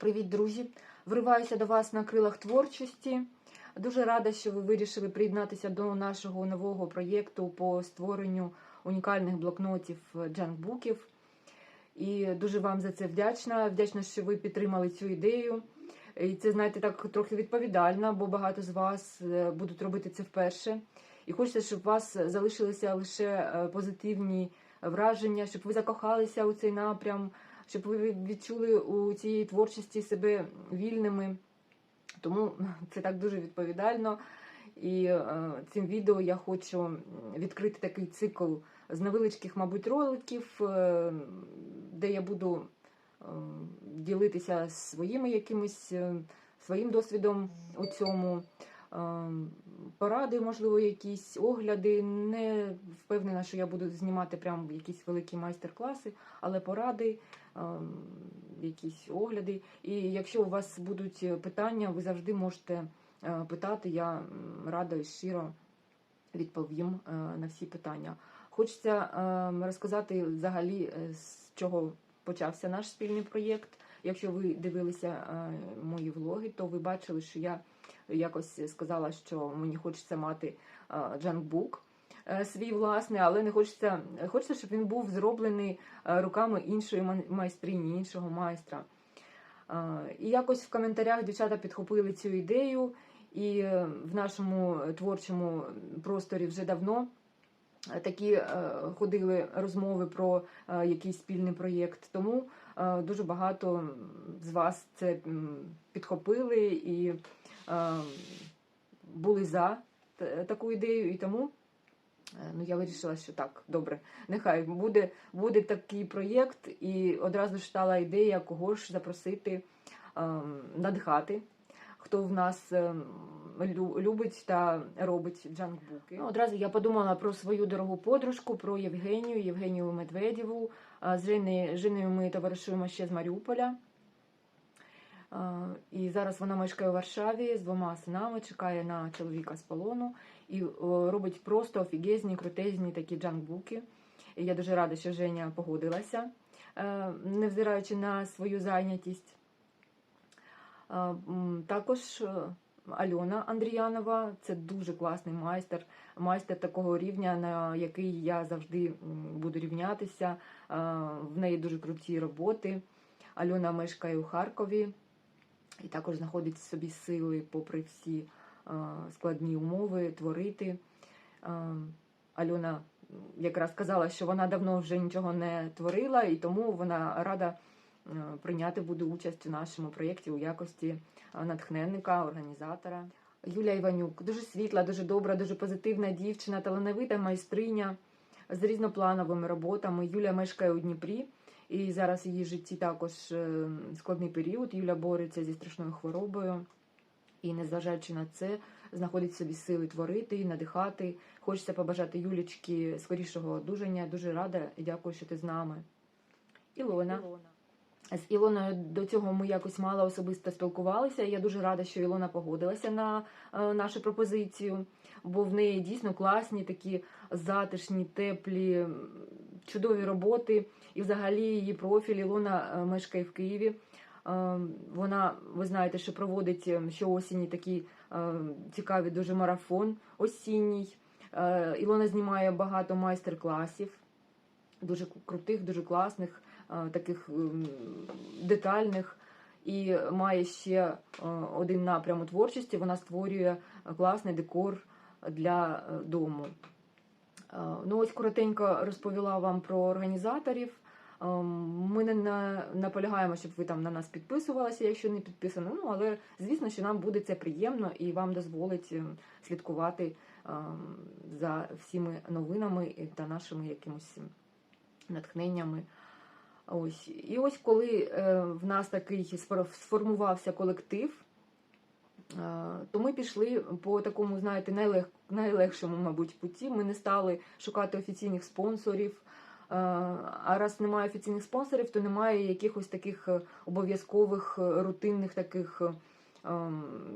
Привіт, друзі! Вриваюся до вас на крилах творчості. Дуже рада, що ви вирішили приєднатися до нашого нового проєкту по створенню унікальних блокнотів джанкбуків. І дуже вам за це вдячна. Вдячна, що ви підтримали цю ідею. І це, знаєте, так трохи відповідально, бо багато з вас е, будуть робити це вперше. І хочеться, щоб у вас залишилися лише е, позитивні враження, щоб ви закохалися у цей напрям, щоб ви відчули у цій творчості себе вільними. Тому це так дуже відповідально. І е, цим відео я хочу відкрити такий цикл з невеличких, мабуть, роликів, е, де я буду е, ділитися своїми якимись е, своїм досвідом у цьому. Поради, можливо, якісь огляди. Не впевнена, що я буду знімати прям якісь великі майстер-класи, але поради, е, якісь огляди. І якщо у вас будуть питання, ви завжди можете е, питати. Я рада і щиро відповім е, на всі питання. Хочеться е, розказати взагалі, е, з чого почався наш спільний проєкт. Якщо ви дивилися мої влоги, то ви бачили, що я якось сказала, що мені хочеться мати е, джанкбук е, свій власний, але не хочеться, хочеться, щоб він був зроблений е, руками іншої майстрині, іншого майстра. І якось в коментарях дівчата підхопили цю ідею, і в нашому творчому просторі вже давно такі ходили розмови про якийсь спільний проєкт. Тому дуже багато з вас це підхопили і були за таку ідею, і тому. е, Ну, я вирішила, що так, добре, нехай буде, буде такий проєкт, і одразу ж стала ідея, кого ж запросити ем, надихати, хто в нас ем, любить та робить джанкбуки. Ну, одразу я подумала про свою дорогу подружку, про Євгенію, Євгенію Медведєву. А З Женею ми товаришуємо ще з Маріуполя. І зараз вона мешкає у Варшаві з двома синами, чекає на чоловіка з полону і робить просто офігезні, крутезні такі джанкбуки. І я дуже рада, що Женя погодилася, е, невзираючи на свою зайнятість. Також е, Альона Андріянова це дуже класний майстер, майстер такого рівня, на який я завжди буду рівнятися. В неї дуже круті роботи. Альона мешкає у Харкові і також знаходить в собі сили, попри всі а, складні умови, творити. А, Альона якраз казала, що вона давно вже нічого не творила, і тому вона рада е, прийняти буде участь у нашому проєкті у якості е, натхненника, організатора. Юлія Іванюк дуже світла, дуже добра, дуже позитивна дівчина, талановита майстриня з різноплановими роботами. Юля мешкає у Дніпрі, і зараз в її житті також е, складний період. Юля бореться зі страшною хворобою. І, незважаючи на це, знаходить в собі сили творити надихати. Хочеться побажати Юлічки скорішого одужання. Дуже рада і дякую, що ти з нами. Ілона. З Ілоною до цього ми якось мало особисто спілкувалися. Я дуже рада, що Ілона погодилася на е, нашу пропозицію, бо в неї дійсно класні, такі затишні, теплі, чудові роботи. І взагалі її профіль Ілона е, мешкає в Києві. Е, Вона, ви знаєте, що проводить е, щоосені такий цікавий дуже марафон осінній. Ілона знімає багато майстер-класів, дуже крутих, дуже класних, таких детальних. І має ще один напрям у творчості. Вона створює класний декор для дому. Е, Ну, ось коротенько розповіла вам про організаторів. Ем, Ми не наполягаємо, щоб ви там на нас підписувалися, якщо не підписано. Ну, але звісно, що нам буде це приємно і вам дозволить ем, слідкувати ем, за всіми новинами та нашими якимось натхненнями. Ось. І ось коли е, в нас такий сфор- сформувався колектив, е, то ми пішли по такому, знаєте, найлег, найлегшому, мабуть, путі. Ми не стали шукати офіційних спонсорів. Е, А раз немає офіційних спонсорів, то немає якихось таких е, обов'язкових е, рутинних таких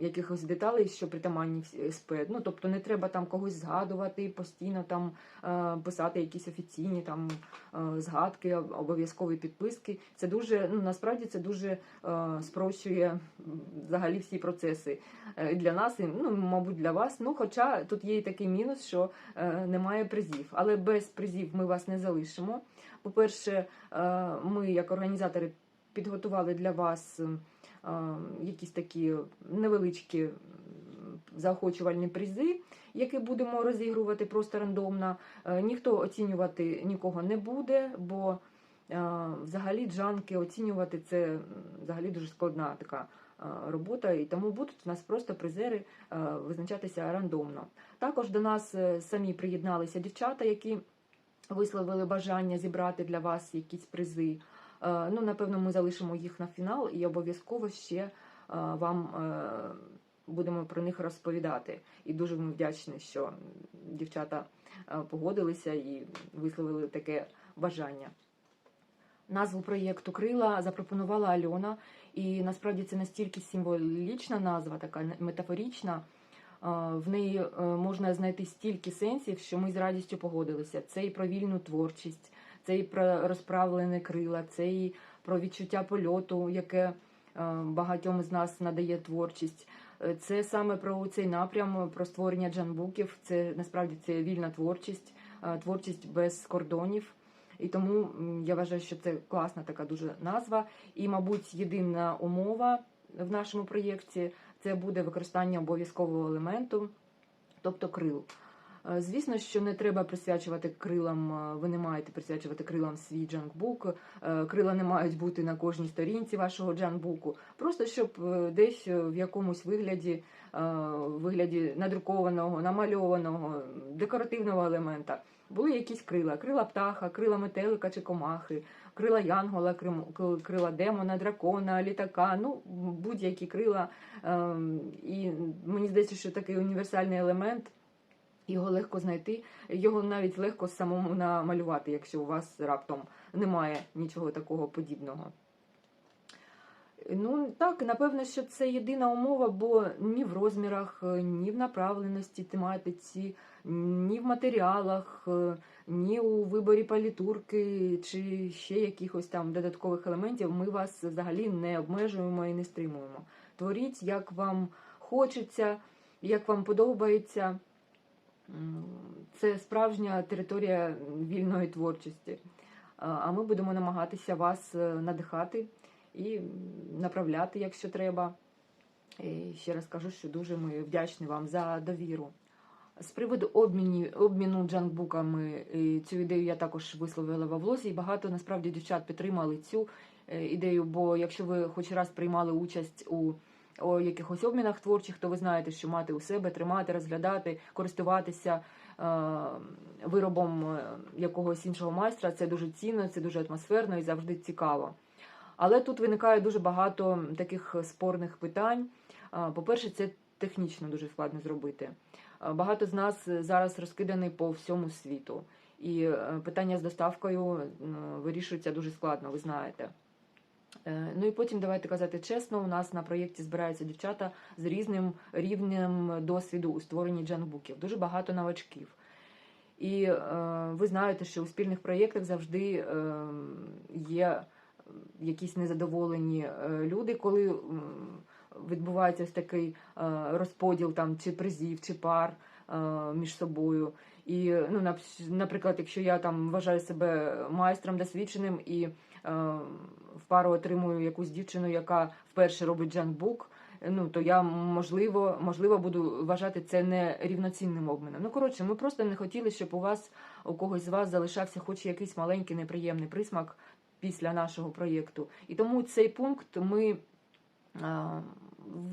якихось деталей, що притаманні СП. Ну, тобто не треба там когось згадувати, постійно там е, писати якісь офіційні там е, згадки, об- обов'язкові підписки. Це дуже, ну насправді це дуже е, спрощує взагалі всі процеси е, для нас, і ну, мабуть, для вас. Ну, хоча тут є і такий мінус, що е, немає призів. Але без призів ми вас не залишимо. По-перше, е, ми, як організатори, підготували для вас е, якісь такі невеличкі заохочувальні призи, які будемо розігрувати просто рандомно. Е, Ніхто оцінювати нікого не буде, бо е, взагалі джанки оцінювати це взагалі дуже складна така е, робота, і тому будуть у нас просто призери визначатися рандомно. Також до нас самі приєдналися дівчата, які висловили бажання зібрати для вас якісь призи. Е, Ну, напевно, ми залишимо їх на фінал і обов'язково ще е, вам е, будемо про них розповідати. І дуже ми вдячні, що дівчата погодилися і висловили таке бажання. Назву проєкту Крила запропонувала Альона, і насправді це настільки символічна назва, така метафорічна. В неї можна знайти стільки сенсів, що ми з радістю погодилися. Це і про вільну творчість, це і про розправлені крила, це і про відчуття польоту, яке е, багатьом з нас надає творчість. Е, Це саме про цей напрям, про створення джанбуків. Це насправді це вільна творчість, е, творчість без кордонів. І тому я вважаю, що це класна така дуже назва. І, мабуть, єдина умова в нашому проєкті це буде використання обов'язкового елементу, тобто крил. Е, Звісно, що не треба присвячувати крилам, е, ви не маєте присвячувати крилам свій джанкбук. е, Крила не мають бути на кожній сторінці вашого джанкбуку. Просто щоб десь в якомусь вигляді, вигляді надрукованого, намальованого, декоративного елемента були якісь крила: крила птаха, крила метелика чи комахи, крила янгола, крила демона, дракона, літака, ну будь-які крила. Ем, І мені здається, що такий універсальний елемент. Його легко знайти, його навіть легко самому намалювати, якщо у вас раптом немає нічого такого подібного. Ну так, напевно, що це єдина умова, бо ні в розмірах, ні в направленості тематиці, ні в матеріалах, ні у виборі палітурки чи ще якихось там додаткових елементів ми вас взагалі не обмежуємо і не стримуємо. Творіть, як вам хочеться, як вам подобається. Це справжня територія вільної творчості. А ми будемо намагатися вас е, надихати і направляти, якщо треба. І ще раз кажу, що дуже ми вдячні вам за довіру. З приводу обміні, обміну джанкбуками, е, цю ідею я також висловила в влозі, і багато насправді дівчат підтримали цю е, ідею, бо якщо ви хоч раз приймали участь у о якихось обмінах творчих, то ви знаєте, що мати у себе, тримати, розглядати, користуватися е, виробом е, якогось іншого майстра це дуже цінно, це дуже атмосферно і завжди цікаво. Але тут виникає дуже багато таких спорних питань. Е, По-перше, це технічно дуже складно зробити. Багато з нас зараз розкидані по всьому світу, і питання з доставкою вирішується дуже складно, ви знаєте. Е, Ну і потім давайте казати чесно, у нас на проєкті збираються дівчата з різним рівнем досвіду у створенні джанбуків. Дуже багато новачків. І е, ви знаєте, що у спільних проєктах завжди е, є якісь незадоволені е, люди, коли відбувається ось такий е, розподіл там чи призів, чи пар е, між собою. І, ну, нап- наприклад, якщо я там вважаю себе майстром досвідченим і е, в пару отримую якусь дівчину, яка вперше робить джанбук, ну то я можливо, можливо буду вважати це не рівноцінним обміном. Ну коротше, ми просто не хотіли, щоб у вас у когось з вас залишався хоч якийсь маленький неприємний присмак після нашого проєкту. І тому цей пункт ми а,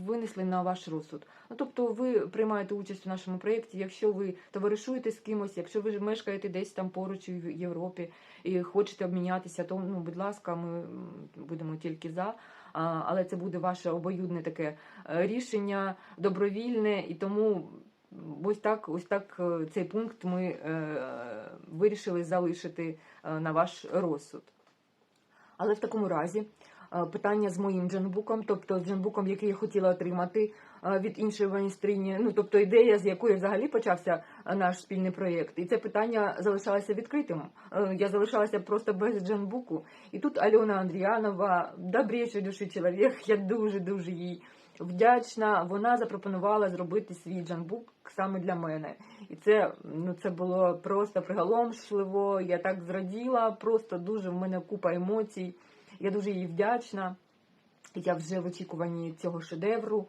винесли на ваш розсуд. Ну, тобто ви приймаєте участь у нашому проєкті, якщо ви товаришуєте з кимось, якщо ви мешкаєте десь там поруч у Європі і хочете обмінятися, то ну, будь ласка, ми будемо тільки за. Але це буде ваше обоюдне таке е, рішення, добровільне, і тому ось так, ось так е, цей пункт ми е, вирішили залишити е, на ваш розсуд. Але в такому разі питання з моїм дженбуком, тобто з дженбуком, який я хотіла отримати е, від іншої майстрині. Ну тобто ідея, з якої взагалі почався е, наш спільний проєкт. І це питання залишалося відкритим. Е, Я залишалася просто без дженбуку. І тут Альона Андріанова, добрішої душі чоловік, я дуже дуже їй вдячна. Вона запропонувала зробити свій джанбук саме для мене. І це, ну, це було просто приголомшливо. Я так зраділа, просто дуже в мене купа емоцій. Я дуже їй вдячна. Я вже в очікуванні цього шедевру.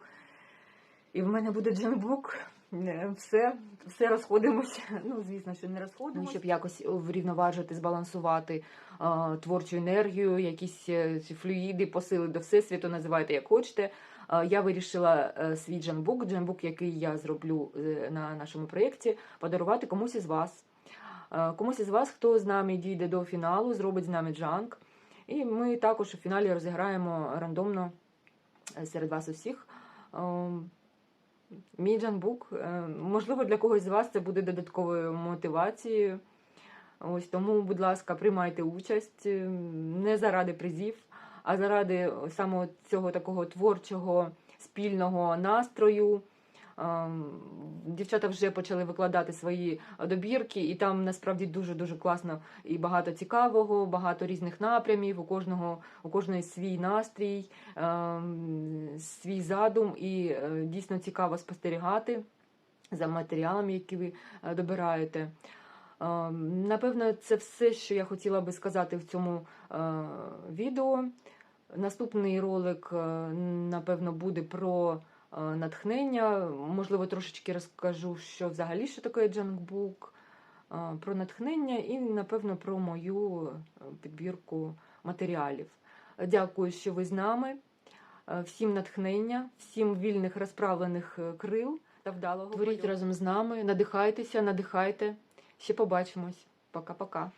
І в мене буде джанбук. Е, Все, все розходимося. Ну, звісно, що не розходимося. Щоб якось врівноважити, збалансувати е, творчу енергію, якісь е, ці флюїди, посили до всесвіту, називайте як хочете. Е, Я вирішила свій джанбук, джанбук, який я зроблю на нашому проєкті, подарувати комусь із вас. Комусь із вас, хто з нами дійде до фіналу, зробить з нами джанк. І ми також у фіналі розіграємо рандомно е, серед вас усіх. ем, Мій джанбук. Е, Можливо, для когось з вас це буде додатковою мотивацією. Ось тому, будь ласка, приймайте участь е, не заради призів, а заради саме цього такого творчого спільного настрою. Ем, Дівчата вже почали викладати свої добірки, і там насправді дуже дуже класно і багато цікавого, багато різних напрямів. У кожного у кожної свій настрій, ем, свій задум, і е, дійсно цікаво спостерігати за матеріалами, які ви е, добираєте. Ем, Напевно, це все, що я хотіла би сказати в цьому е, відео. Наступний ролик, напевно, буде про натхнення. Можливо, трошечки розкажу, що взагалі що таке джанкбук, е, про натхнення і, напевно, про мою е, підбірку матеріалів. Дякую, що ви з нами. Е, Всім натхнення, всім вільних розправлених е, крил та вдалого. Творіть разом з нами, надихайтеся, надихайте. Ще побачимось. Пока-пока.